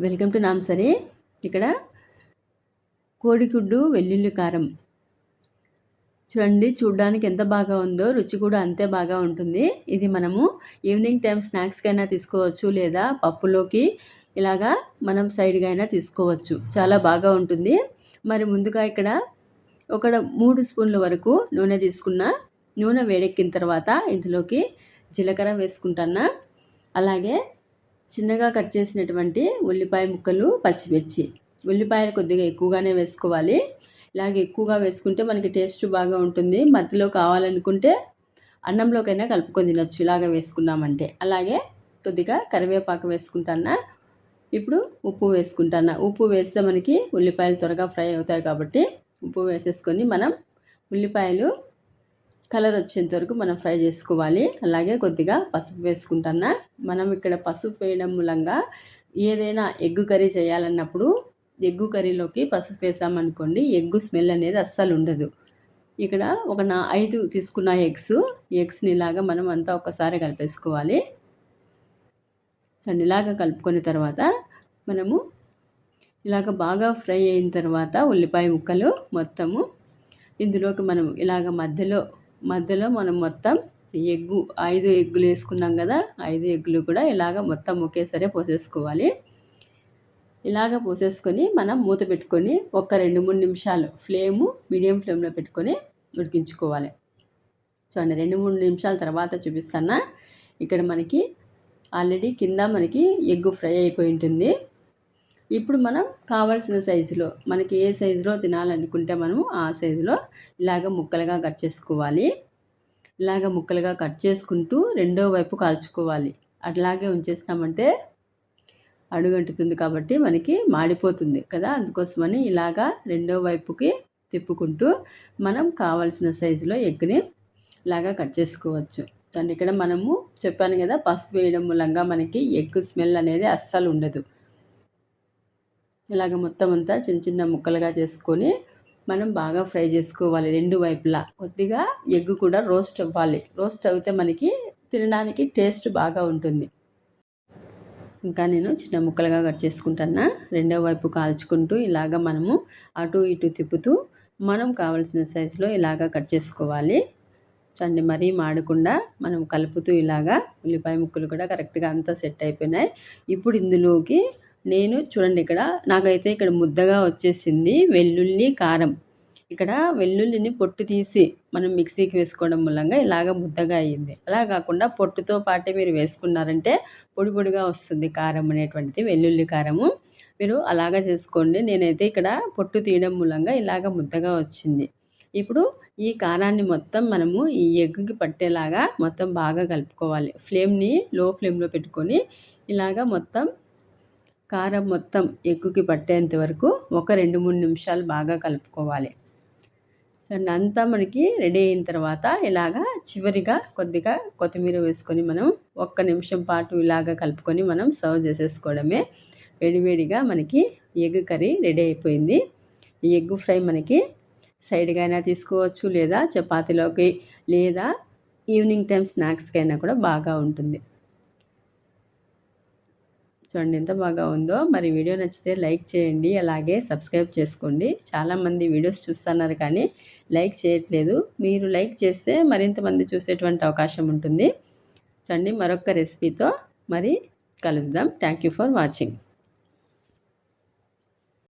Welcome to నామ్సరీ. ఇక్కడ కోడిగుడ్డు వెల్లుల్లి కారం. చూడండి చూడడానికి ఎంత బాగా ఉందో రుచి కూడా అంతే బాగా ఉంటుంది. ఇది మనము ఈవినింగ్ టైం స్నాక్స్కైనా తీసుకోవచ్చు లేదా పప్పులోకి ఇలాగా మనం సైడ్గా అయినా తీసుకోవచ్చు. చాలా బాగా ఉంటుంది. మరి ముందుగా ఇక్కడ ఒక మూడు స్పూన్ల వరకు నూనె తీసుకున్న నూనె వేడెక్కిన తర్వాత ఇందులోకి జీలకర్ర వేసుకుంటున్నా. అలాగే చిన్నగా కట్ చేసినటువంటి ఉల్లిపాయ ముక్కలు పచ్చిమిర్చి. ఉల్లిపాయలు కొద్దిగా ఎక్కువగానే వేసుకోవాలి. ఇలాగ ఎక్కువగా వేసుకుంటే మనకి టేస్ట్ బాగా ఉంటుంది. మధ్యలో కావాలనుకుంటే అన్నంలోకైనా కలుపుకొని తినొచ్చు. ఇలాగ వేసుకున్నామంటే. అలాగే కొద్దిగా కరివేపాకు వేసుకుంటానా ఇప్పుడు ఉప్పు వేసుకుంటాను ఉప్పు వేస్తే మనకి ఉల్లిపాయలు త్వరగా ఫ్రై అవుతాయి కాబట్టి ఉప్పు వేసేసుకొని మనం ఉల్లిపాయలు కలర్ వచ్చేంత వరకు మనం ఫ్రై చేసుకోవాలి. అలాగే కొద్దిగా పసుపు వేసుకుంటానా మనం ఇక్కడ పసుపు వేయడం మూలంగా ఏదైనా ఎగ్ కర్రీ చేయాలన్నప్పుడు ఎగ్గు కర్రీలోకి పసుపు వేసామనుకోండి ఎగ్గు స్మెల్ అనేది అస్సలు ఉండదు. ఇక్కడ ఒక నా ఐదు తీసుకున్న ఎగ్స్ ఎగ్స్ని ఇలాగా మనం అంతా ఒకసారి కలిపేసుకోవాలి. చూడండి ఇలాగ కలుపుకున్న తర్వాత మనము ఇలాగ బాగా ఫ్రై అయిన తర్వాత ఉల్లిపాయ ముక్కలు మొత్తము ఇందులోకి మనం ఇలాగ మధ్యలో మధ్యలో మనం మొత్తం ఎగ్గు ఐదు ఎగ్గులు వేసుకున్నాం కదా ఐదు ఎగ్గులు కూడా ఇలాగ మొత్తం ఒకేసారి పోసేసుకోవాలి. ఇలాగ పోసేసుకొని మనం మూత పెట్టుకొని ఒక రెండు మూడు నిమిషాలు ఫ్లేము మీడియం ఫ్లేమ్లో పెట్టుకొని ఉడికించుకోవాలి. చూడండి రెండు మూడు నిమిషాల తర్వాత చూపిస్తాను ఇక్కడ మనకి ఆల్రెడీ కింద మనకి ఎగ్గు ఫ్రై అయిపోయి ఉంటుంది. ఇప్పుడు మనం కావాల్సిన సైజులో మనకి ఏ సైజులో తినాలనుకుంటే మనము ఆ సైజులో ఇలాగ ముక్కలుగా కట్ చేసుకోవాలి. ఇలాగ ముక్కలుగా కట్ చేసుకుంటూ రెండో వైపు కాల్చుకోవాలి. అట్లాగే ఉంచేసినామంటే అడుగంటుతుంది కాబట్టి మనకి మాడిపోతుంది కదా. అందుకోసమని ఇలాగా రెండో వైపుకి తిప్పుకుంటూ మనం కావాల్సిన సైజులో ఎగ్ని ఇలాగా కట్ చేసుకోవచ్చు. అండ్ ఇక్కడ మనము చెప్పాను కదా పసుపు వేయడం మూలంగా మనకి ఎగ్ స్మెల్ అనేది అస్సలు ఉండదు. ఇలాగ మొత్తం అంతా చిన్న చిన్న ముక్కలుగా చేసుకొని మనం బాగా ఫ్రై చేసుకోవాలి రెండు వైపులా. కొద్దిగా ఎగ్ కూడా రోస్ట్ అవ్వాలి. రోస్ట్ అయితే మనకి తినడానికి టేస్ట్ బాగా ఉంటుంది. ఇంకా నేను చిన్న ముక్కలుగా కట్ చేసుకుంటున్నా రెండో వైపు కాల్చుకుంటూ ఇలాగ మనము అటు ఇటు తిప్పుతూ మనం కావలసిన సైజులో ఇలాగ కట్ చేసుకోవాలి. చండి మరీ మాడకుండా మనం కలుపుతూ ఇలాగా ఉల్లిపాయ ముక్కలు కూడా కరెక్ట్గా అంతా సెట్ అయిపోయినాయి. ఇప్పుడు ఇందులోకి నేను చూడండి ఇక్కడ నాకైతే ఇక్కడ ముద్దగా వచ్చేసింది వెల్లుల్లి కారం. ఇక్కడ వెల్లుల్లిని పొట్టు తీసి మనం మిక్సీకి వేసుకోవడం మూలంగా ఇలాగ ముద్దగా అయ్యింది అలా కాకుండా పొట్టుతో పాటే మీరు వేసుకున్నారంటే పొడి పొడిగా వస్తుంది కారం అనేటువంటిది వెల్లుల్లి కారము. మీరు అలాగా చేసుకోండి. నేనైతే ఇక్కడ పొట్టు తీయడం మూలంగా ఇలాగ ముద్దగా వచ్చింది. ఇప్పుడు ఈ కారాన్ని మొత్తం మనము ఈ ఎగ్గుకి పట్టేలాగా మొత్తం బాగా కలుపుకోవాలి. ఫ్లేమ్ని లో ఫ్లేమ్లో పెట్టుకొని ఇలాగ మొత్తం కారం మొత్తం ఎగ్గుకి పట్టేంత వరకు ఒక రెండు మూడు నిమిషాలు బాగా కలుపుకోవాలి. చూడండి అంతా మనకి రెడీ అయిన తర్వాత ఇలాగా చివరిగా కొద్దిగా కొత్తిమీర వేసుకొని మనం ఒక్క నిమిషం పాటు ఇలాగ కలుపుకొని మనం సర్వ్ చేసేసుకోవడమే. వేడివేడిగా మనకి ఎగ్ కర్రీ రెడీ అయిపోయింది. ఈ ఎగ్ ఫ్రై మనకి సైడ్గా అయినా తీసుకోవచ్చు లేదా చపాతీలోకి లేదా ఈవినింగ్ టైం స్నాక్స్కైనా కూడా బాగా ఉంటుంది. చూడండి ఎంత బాగా ఉందో. మరి వీడియో నచ్చితే లైక్ చేయండి అలాగే సబ్స్క్రైబ్ చేసుకోండి. చాలామంది వీడియోస్ చూస్తున్నారు కానీ లైక్ చేయట్లేదు. మీరు లైక్ చేస్తే మరింత మంది చూసేటువంటి అవకాశం ఉంటుంది. చూడండి మరొక రెసిపీతో మరి కలుద్దాం. Thank you for watching.